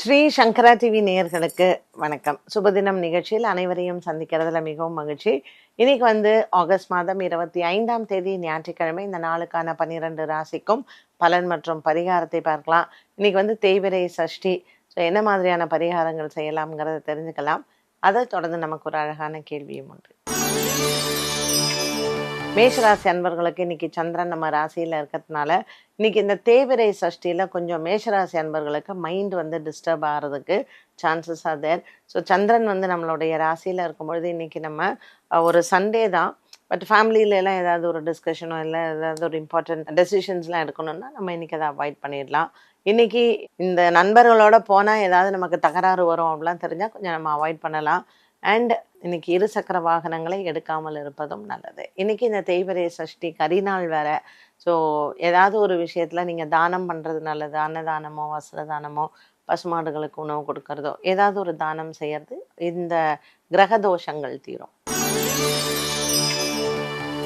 ஸ்ரீ சங்கரா TV நேயர்களுக்கு வணக்கம். சுபதினம் நிகழ்ச்சியில் அனைவரையும் சந்திக்கிறதுல மிகவும் மகிழ்ச்சி. இன்னைக்கு வந்து ஆகஸ்ட் மாதம் இருபத்தி ஐந்தாம் தேதி ஞாயிற்றுக்கிழமை இந்த நாளுக்கான பன்னிரண்டு ராசிக்கும் பலன் மற்றும் பரிகாரத்தை பார்க்கலாம். இன்னைக்கு வந்து தேய்பிரை சஷ்டி. ஸோ என்ன மாதிரியான பரிகாரங்கள் செய்யலாம்ங்கிறத தெரிஞ்சுக்கலாம். அதை தொடர்ந்து நமக்கு ஒரு அழகான கேள்வியும் உண்டு. மேஷராசி அன்பர்களுக்கு இன்னைக்கு சந்திரன் நம்ம ராசியில் இருக்கிறதுனால இன்னைக்கு இந்த தேவிரை சஷ்டியில் கொஞ்சம் மேஷராசி அன்பர்களுக்கு மைண்ட் வந்து டிஸ்டர்ப் ஆகிறதுக்கு சான்சஸ் ஆர் தேர் ஸோ சந்திரன் வந்து நம்மளுடைய ராசியில் இருக்கும்பொழுது இன்னைக்கு நம்ம ஒரு சண்டே தான். பட் ஃபேமிலியில எல்லாம் ஏதாவது ஒரு டிஸ்கஷனோ இல்லை ஏதாவது ஒரு இம்பார்ட்டன்ட் டெசிஷன்ஸ்லாம் எடுக்கணும்னா நம்ம இன்னைக்கு அதை அவாய்ட் பண்ணிடலாம். இன்னைக்கு இந்த நண்பர்களோட போனால் ஏதாவது நமக்கு தகராறு வரும் அப்படிலாம் தெரிஞ்சால் கொஞ்சம் நம்ம அவாய்ட் பண்ணலாம். அண்ட் இன்னைக்கு இருசக்கர வாகனங்களை எடுக்காமல் இருப்பதும் நல்லது. இன்னைக்கு இந்த தேய்பிரை சஷ்டி கரிநாள் வேற. ஸோ ஏதாவது ஒரு விஷயத்துல நீங்க தானம் பண்றது நல்லது அன்னதானமோ வஸ்திர தானமோ பசுமாடுகளுக்கு உணவு கொடுக்கறதோ ஏதாவது ஒரு தானம் செய்யறது இந்த கிரக தோஷங்கள் தீரும்.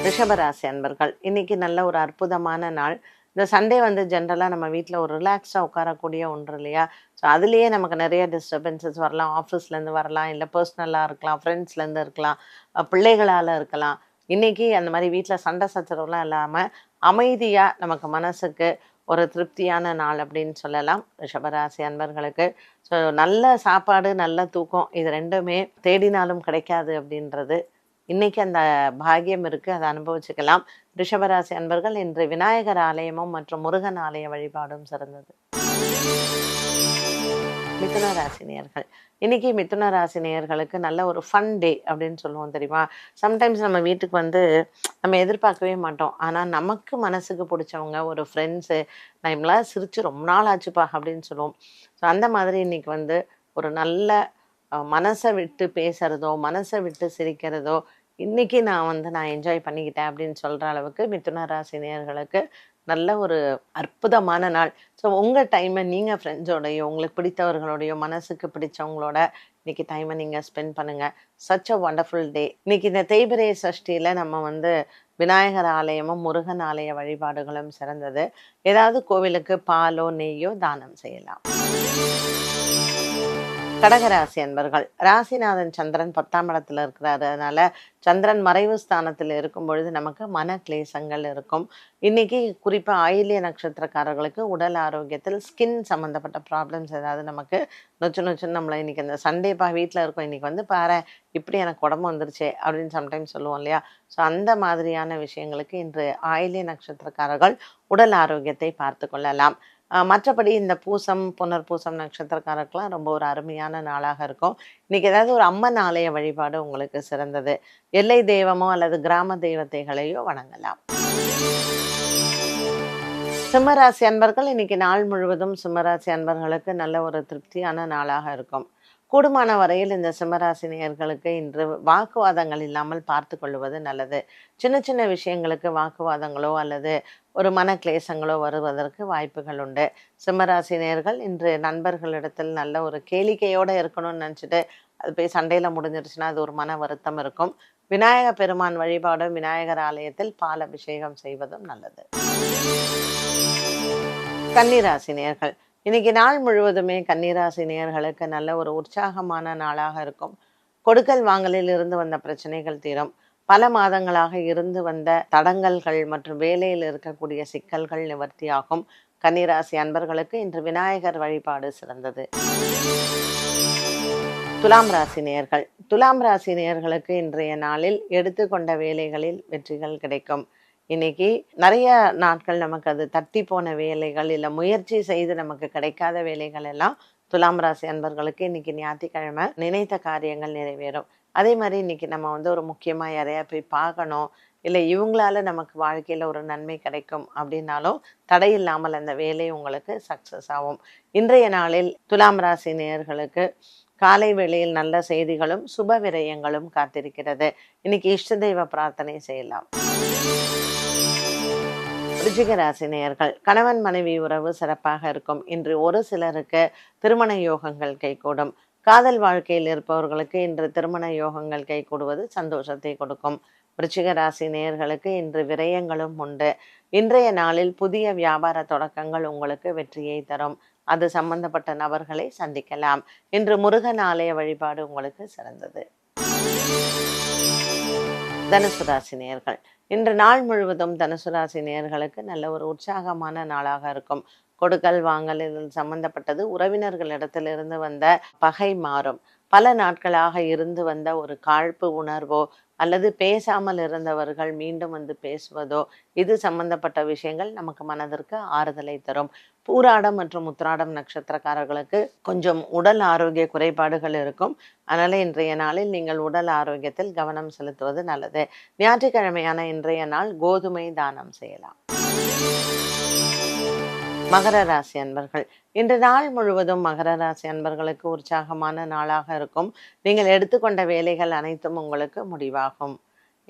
ரிஷபராசி அன்பர்கள் இன்னைக்கு நல்ல ஒரு அற்புதமான நாள். இந்த சண்டே வந்து ஜென்ரலாக நம்ம வீட்டில் ஒரு ரிலாக்ஸாக உட்காரக்கூடிய ஒன்று இல்லையா? ஸோ அதுலேயே நமக்கு நிறைய டிஸ்டர்பன்சஸ் வரலாம். ஆஃபீஸ்லேருந்து வரலாம். இல்லை பர்சனலாக இருக்கலாம். ஃப்ரெண்ட்ஸ்லேருந்து இருக்கலாம். பிள்ளைகளால் இருக்கலாம். இன்றைக்கி அந்த மாதிரி வீட்டில் சண்டை சச்சரவுலாம் இல்லாமல் அமைதியாக நமக்கு மனசுக்கு ஒரு திருப்தியான நாள் அப்படின்னு சொல்லலாம். ரிஷபராசி அன்பர்களுக்கு. ஸோ நல்ல சாப்பாடு நல்ல தூக்கம் இது ரெண்டுமே தேடினாலும் கிடைக்காது அப்படின்றது இன்னைக்கு அந்த பாகியம் இருக்குது அதை அனுபவிச்சுக்கலாம். ரிஷபராசி அன்பர்கள் இன்று விநாயகர் ஆலயமும் மற்றும் முருகன் ஆலய வழிபாடும் சிறந்தது. மிதுன ராசி இன்னைக்கு மிதுன நல்ல ஒரு ஃபன் டே அப்படின்னு சொல்லுவோம் தெரியுமா? சம்டைம்ஸ் நம்ம வீட்டுக்கு வந்து நம்ம எதிர்பார்க்கவே மாட்டோம். ஆனால் நமக்கு மனசுக்கு பிடிச்சவங்க ஒரு ஃப்ரெண்ட்ஸு நான் இவங்களாம் ரொம்ப நாள் ஆச்சுப்பா அப்படின்னு சொல்லுவோம். ஸோ அந்த மாதிரி இன்னைக்கு வந்து ஒரு நல்ல மனசை விட்டு பேசுறதோ மனசை விட்டு சிரிக்கிறதோ இன்னைக்கு நான் வந்து நான் என்ஜாய் பண்ணிக்கிட்டேன் அப்படின்னு சொல்கிற அளவுக்கு மிதுன ராசி நேர்களுக்கு நல்ல ஒரு அற்புதமான நாள். ஸோ உங்கள் டைமை நீங்கள் ஃப்ரெண்ட்ஸோடையோ உங்களுக்கு பிடித்தவர்களோடையோ மனசுக்கு பிடிச்சவங்களோட இன்னைக்கு டைமை நீங்கள் ஸ்பெண்ட் பண்ணுங்கள் சச் அ வண்டர்ஃபுல் டே இன்னைக்கு இந்த தேய்பிரை சஷ்டியில் நம்ம வந்து விநாயகர் ஆலயமும் முருகன் ஆலய வழிபாடுகளும் சிறந்தது. ஏதாவது கோவிலுக்கு பாலோ நெய்யோ தானம் செய்யலாம். கடகராசி அன்பர்கள். ராசிநாதன் சந்திரன் பத்தாம் இடத்துல இருக்கிறாரு. அதனால சந்திரன் மறைவு ஸ்தானத்தில் இருக்கும் பொழுது நமக்கு மன கிளேசங்கள் இருக்கும். இன்னைக்கு குறிப்பா ஆயிலிய நட்சத்திரக்காரர்களுக்கு உடல் ஆரோக்கியத்தில் ஸ்கின் சம்மந்தப்பட்ட ப்ராப்ளம்ஸ் ஏதாவது நமக்கு நொச்சு நொச்சுன்னு நம்மளை இன்னைக்கு இந்த சண்டே பா வீட்டில் இருக்கோம். இன்னைக்கு வந்து பாரு இப்படி எனக்கு உடம்பு வந்துருச்சு அப்படின்னு சம்டைம்ஸ் சொல்லுவோம் இல்லையா? ஸோ அந்த மாதிரியான விஷயங்களுக்கு இன்று ஆயிலிய நட்சத்திரக்காரர்கள் உடல் ஆரோக்கியத்தை பார்த்து கொள்ளலாம். மற்றபடி இந்த பூசம் புனர் பூசம் நட்சத்திரக்காரருக்கெலாம் ரொம்ப ஒரு அருமையான நாளாக இருக்கும். இன்றைக்கி ஏதாவது ஒரு அம்மன் ஆலய வழிபாடு உங்களுக்கு சிறந்தது. எல்லை தெய்வமோ அல்லது கிராம தெய்வத்தைகளையோ வணங்கலாம். சிம்மராசி அன்பர்கள் இன்னைக்கு நாள் முழுவதும் சிம்மராசி அன்பர்களுக்கு நல்ல ஒரு திருப்தியான நாளாக இருக்கும். கூடுமான வரையில் இந்த சிம்மராசினியர்களுக்கு இன்று வாக்குவாதங்கள் இல்லாமல் பார்த்து கொள்வது நல்லது. சின்ன சின்ன விஷயங்களுக்கு வாக்குவாதங்களோ அல்லது ஒரு மன கிளேசங்களோ வருவதற்கு வாய்ப்புகள் உண்டு. சிம்மராசினியர்கள் இன்று நண்பர்களிடத்தில் நல்ல ஒரு கேளிக்கையோடு இருக்கணும்னு நினச்சிட்டு அது போய் சண்டையில் முடிஞ்சிருச்சுன்னா அது ஒரு மன வருத்தம் இருக்கும். விநாயக பெருமான் வழிபாடும் விநாயகர் ஆலயத்தில் பால் அபிஷேகம் செய்வதும் நல்லது. கன்னிராசினியர்கள் இன்னைக்கு நாள் முழுவதுமே கன்னிராசி நேயர்களுக்கு நல்ல ஒரு உற்சாகமான நாளாக இருக்கும். கொடுக்கல் வாங்கலில் இருந்து வந்த பிரச்சனைகள் தீரும். பல மாதங்களாக இருந்து வந்த தடங்கல்கள் மற்றும் வேலையில் இருக்கக்கூடிய சிக்கல்கள் நிவர்த்தியாகும். கன்னிராசி அன்பர்களுக்கு இன்று விநாயகர் வழிபாடு சிறந்தது. துலாம் ராசி நேயர்கள். துலாம் ராசி நேயர்களுக்கு இன்றைய நாளில் எடுத்துக்கொண்ட வேலைகளில் வெற்றிகள் கிடைக்கும். இன்னைக்கு நிறைய நாட்கள் நமக்கு அது தட்டி போன வேலைகள் இல்லை முயற்சி செய்து நமக்கு கிடைக்காத வேலைகள் எல்லாம் துலாம் ராசி அன்பர்களுக்கு இன்னைக்கு ஞாயிற்றுக்கிழமை நினைத்த காரியங்கள் நிறைவேறும். அதே மாதிரி இன்னைக்கு நம்ம வந்து ஒரு முக்கியமாக யாரையா போய் பார்க்கணும் இல்லை இவங்களால நமக்கு வாழ்க்கையில் ஒரு நன்மை கிடைக்கும் அப்படின்னாலும் தடை இல்லாமல் அந்த வேலை உங்களுக்கு சக்ஸஸ் ஆகும். இன்றைய நாளில் துலாம் ராசி நேயர்களுக்கு காலை வேளையில் நல்ல செய்திகளும் சுப விரயங்களும் காத்திருக்கிறது. இன்னைக்கு இஷ்ட தெய்வ பிரார்த்தனை செய்யலாம். ரிச்சிக நேயர்கள் கணவன் மனைவி உறவு சிறப்பாக இருக்கும். இன்று ஒரு சிலருக்கு திருமண யோகங்கள் கைகூடும். காதல் வாழ்க்கையில் இருப்பவர்களுக்கு இன்று திருமண யோகங்கள் கைகூடுவது சந்தோஷத்தை கொடுக்கும். விருச்சிக ராசி நேயர்களுக்கு இன்று விரயங்களும் உண்டு. இன்றைய நாளில் புதிய வியாபார தொடக்கங்கள் உங்களுக்கு வெற்றியை தரும். அது சம்பந்தப்பட்ட நபர்களை சந்திக்கலாம். இன்று முருகன் ஆலய வழிபாடு உங்களுக்கு சிறந்தது. தனுசு ராசி இன்று நாள் முழுவதும் தனுசு ராசி நல்ல ஒரு உற்சாகமான நாளாக இருக்கும். கொடுக்கல் வாங்கல் இதில் சம்பந்தப்பட்டது உறவினர்களிடத்திலிருந்து வந்த பகை மாறும். பல நாட்களாக இருந்து வந்த ஒரு காழ்ப்பு உணர்வோ அல்லது பேசாமல் இருந்தவர்கள் மீண்டும் வந்து பேசுவதோ இது சம்பந்தப்பட்ட விஷயங்கள் நமக்கு மனதிற்கு ஆறுதலை தரும். பூராடம் மற்றும் உத்திராடம் நட்சத்திரக்காரர்களுக்கு கொஞ்சம் உடல் ஆரோக்கிய குறைபாடுகள் இருக்கும். அதனால் இன்றைய நாளில் நீங்கள் உடல் ஆரோக்கியத்தில் கவனம் செலுத்துவது நல்லது. ஞாயிற்றுக்கிழமையான இன்றைய நாள் கோதுமை தானம் செய்யலாம். மகர ராசி அன்பர்கள். இன்று நாள் முழுவதும் மகர ராசி அன்பர்களுக்கு உற்சாகமான நாளாக இருக்கும். நீங்கள் எடுத்துக்கொண்ட வேலைகள் அனைத்தும் உங்களுக்கு முடிவாகும்.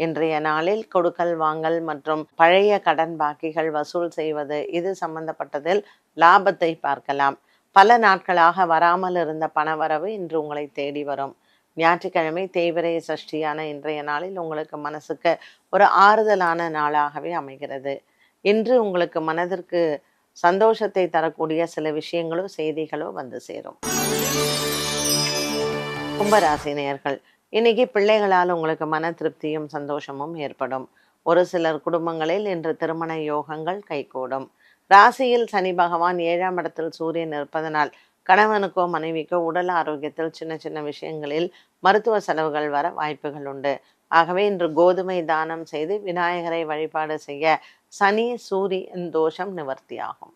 இன்றைய நாளில் கொடுக்கல் வாங்கல் மற்றும் பழைய கடன் பாக்கிகள் வசூல் செய்வது இது சம்பந்தப்பட்டதில் லாபத்தை பார்க்கலாம். பல நாட்களாக வராமல் இருந்த பணவரவு இன்று உங்களை தேடி வரும். ஞாயிற்றுக்கிழமை தேய்பிரை சஷ்டியான இன்றைய நாளில் உங்களுக்கு மனசுக்கு ஒரு ஆறுதலான நாளாகவே அமைகிறது. இன்று உங்களுக்கு மனதிற்கு சந்தோஷத்தை தரக்கூடிய சில விஷயங்களோ செய்திகளோ வந்து சேரும். கும்பராசினியர்கள் இன்னைக்கு பிள்ளைகளால் உங்களுக்கு மன திருப்தியும் சந்தோஷமும் ஏற்படும். ஒரு சிலர் குடும்பங்களில் இன்று திருமண யோகங்கள் கைகூடும். ராசியில் சனி பகவான் ஏழாம் இடத்தில் சூரியன் இருப்பதனால் கணவனுக்கோ மனைவிக்கோ உடல் ஆரோக்கியத்தில் சின்ன சின்ன விஷயங்களில் மருத்துவ செலவுகள் வர வாய்ப்புகள் உண்டு. ஆகவே இன்று கோதுமை தானம் செய்து விநாயகரை வழிபாடு செய்ய சனி சூரியன் தோஷம் நிவர்த்தியாகும்.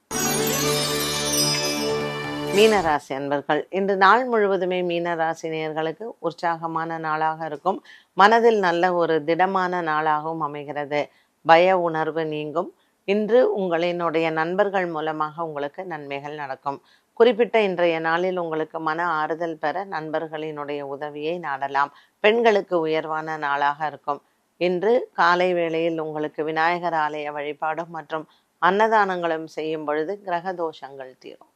மீனராசி அன்பர்கள் இன்று நாள் முழுவதுமே மீனராசி நேர்களுக்கு உற்சாகமான நாளாக இருக்கும். மனதில் நல்ல ஒரு திடமான நாளாகவும் அமைகிறது. பய உணர்வு நீங்கும். இன்று உங்களினுடைய நண்பர்கள் மூலமாக உங்களுக்கு நன்மைகள் நடக்கும். குறிப்பிட்ட இன்றைய நாளில் உங்களுக்கு மன ஆறுதல் பெற நண்பர்களினுடைய உதவியை நாடலாம். பெண்களுக்கு உயர்வான நாளாக இருக்கும். இன்று காலை வேளையில் உங்களுக்கு விநாயகர் ஆலய வழிபாடும் மற்றும் அன்னதானங்களும் செய்யும் பொழுது கிரக தோஷங்கள் தீரும்.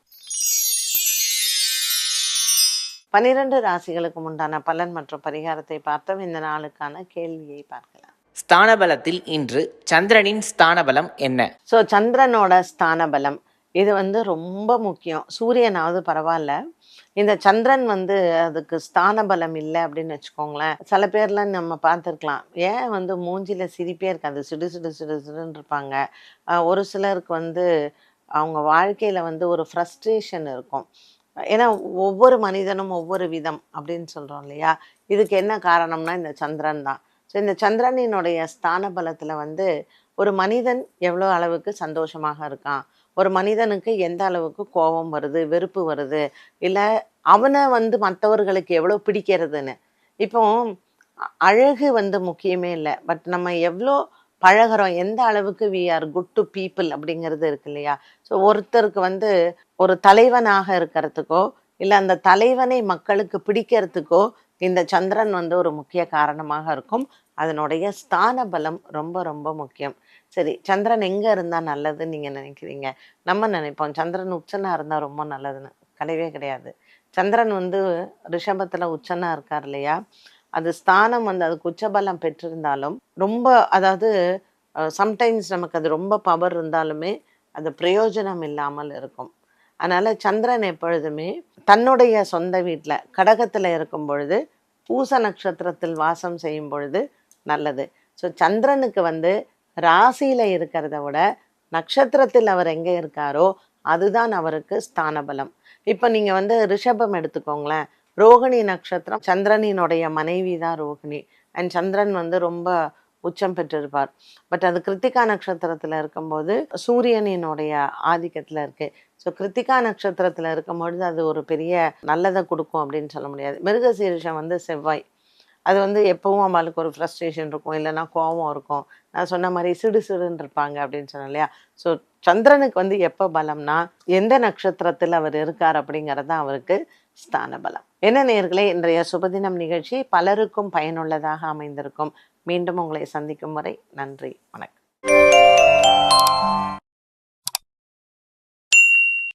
பனிரெண்டு ராசிகளுக்கு உண்டான பலன் மற்றும் பரிகாரத்தை பார்த்தோம். இந்த நாளுக்கான கேள்வியை பார்க்கலாம். ஸ்தான பலத்தில் இன்று சந்திரனின் ஸ்தான பலம் என்ன? ஸோ சந்திரனோட ஸ்தான பலம் இது வந்து ரொம்ப முக்கியம். சூரியனாவது பரவாயில்ல. இந்த சந்திரன் வந்து அதுக்கு ஸ்தான பலம் இல்லை அப்படின்னு வச்சுக்கோங்களேன். சில பேர்லாம் நம்ம பார்த்துருக்கலாம். ஏன் வந்து மூஞ்சில சிரிப்பே இருக்காது? சிடு சிடு சிடு சிடுன்னு இருப்பாங்க. ஒரு சிலருக்கு வந்து அவங்க வாழ்க்கையில வந்து ஒரு ஃப்ரஸ்ட்ரேஷன் இருக்கும். ஏன்னா ஒவ்வொரு மனிதனும் ஒவ்வொரு விதம் அப்படின்னு சொல்றோம் இல்லையா? இதுக்கு என்ன காரணம்னா இந்த சந்திரன் தான். ஸோ இந்த சந்திரனினுடைய ஸ்தான பலத்தில் வந்து ஒரு மனிதன் எவ்வளோ அளவுக்கு சந்தோஷமாக இருக்கான்? ஒரு மனிதனுக்கு எந்த அளவுக்கு கோபம் வருது வெறுப்பு வருது இல்லை அவனை வந்து மற்றவர்களுக்கு எவ்வளோ பிடிக்கிறதுன்னு. இப்போ அழகு வந்து முக்கியமே இல்லை. பட் நம்ம எவ்வளோ பழகுறோம் எந்த அளவுக்கு we are good to people அப்படிங்கிறது இருக்கு இல்லையா? ஸோ ஒருத்தருக்கு வந்து ஒரு தலைவனாக இருக்கிறதுக்கோ இல்லை அந்த தலைவனை மக்களுக்கு பிடிக்கிறதுக்கோ இந்த சந்திரன் வந்து ஒரு முக்கிய காரணமாக இருக்கும். அதனுடைய ஸ்தான பலம் ரொம்ப ரொம்ப முக்கியம். சரி சந்திரன் எங்கே இருந்தால் நல்லதுன்னு நீங்கள் நினைக்கிறீங்க? நம்ம நினைப்போம். சந்திரன் உச்சனா இருந்தால் ரொம்ப நல்லதுன்னு. கிடையவே கிடையாது. சந்திரன் வந்து ரிஷபத்தில் உச்சனா இருக்கார் இல்லையா? அது ஸ்தானம் வந்து அதுக்கு உச்சபலம் பெற்றிருந்தாலும் ரொம்ப அதாவது சம்டைம்ஸ் நமக்கு அது ரொம்ப பவர் இருந்தாலுமே அது பிரயோஜனம் இல்லாமல் இருக்கும். அதனால் சந்திரன் எப்பொழுதுமே தன்னுடைய சொந்த வீட்டில் கடகத்தில் இருக்கும் பொழுது பூச நட்சத்திரத்தில் வாசம் செய்யும் பொழுது நல்லது. ஸோ சந்திரனுக்கு வந்து ராசியில் இருக்கிறத விட நட்சத்திரத்தில் அவர் எங்கே இருக்காரோ அதுதான் அவருக்கு ஸ்தானபலம். இப்போ நீங்கள் வந்து ரிஷபம் எடுத்துக்கோங்களேன். ரோகிணி நட்சத்திரம் சந்திரனினுடைய மனைவி தான் ரோகிணி. அண்ட் சந்திரன் வந்து ரொம்ப உச்சம் பெற்றிருப்பார். பட் அது கிருத்திகா நட்சத்திரத்தில் இருக்கும்போது சூரியனினுடைய ஆதிக்கத்தில் இருக்குது ஸோ கிருத்திகா நட்சத்திரத்தில் இருக்கும்பொழுது அது ஒரு பெரிய நல்லதை கொடுக்கும் அப்படின்னு சொல்ல முடியாது. மிருகசீரிஷம் வந்து செவ்வாய். அது வந்து எப்பவும் அவளுக்கு ஒரு ஃப்ரஸ்ட்ரேஷன் இருக்கும். இல்லைன்னா கோவம் இருக்கும். நான் சொன்ன மாதிரி சிடு சிடுன்னு இருப்பாங்க அப்படின்னு சொன்னேன் இல்லையா? ஸோ சந்திரனுக்கு வந்து எப்போ பலம்னா எந்த நட்சத்திரத்தில் அவர் இருக்கார் அப்படிங்கிறது தான் அவருக்கு ஸ்தான பலம். என்ன நேர்களே இன்றைய சுபதினம் நிகழ்ச்சி பலருக்கும் பயனுள்ளதாக அமைந்திருக்கும். மீண்டும் உங்களை சந்திக்கும் வரை நன்றி வணக்கம்.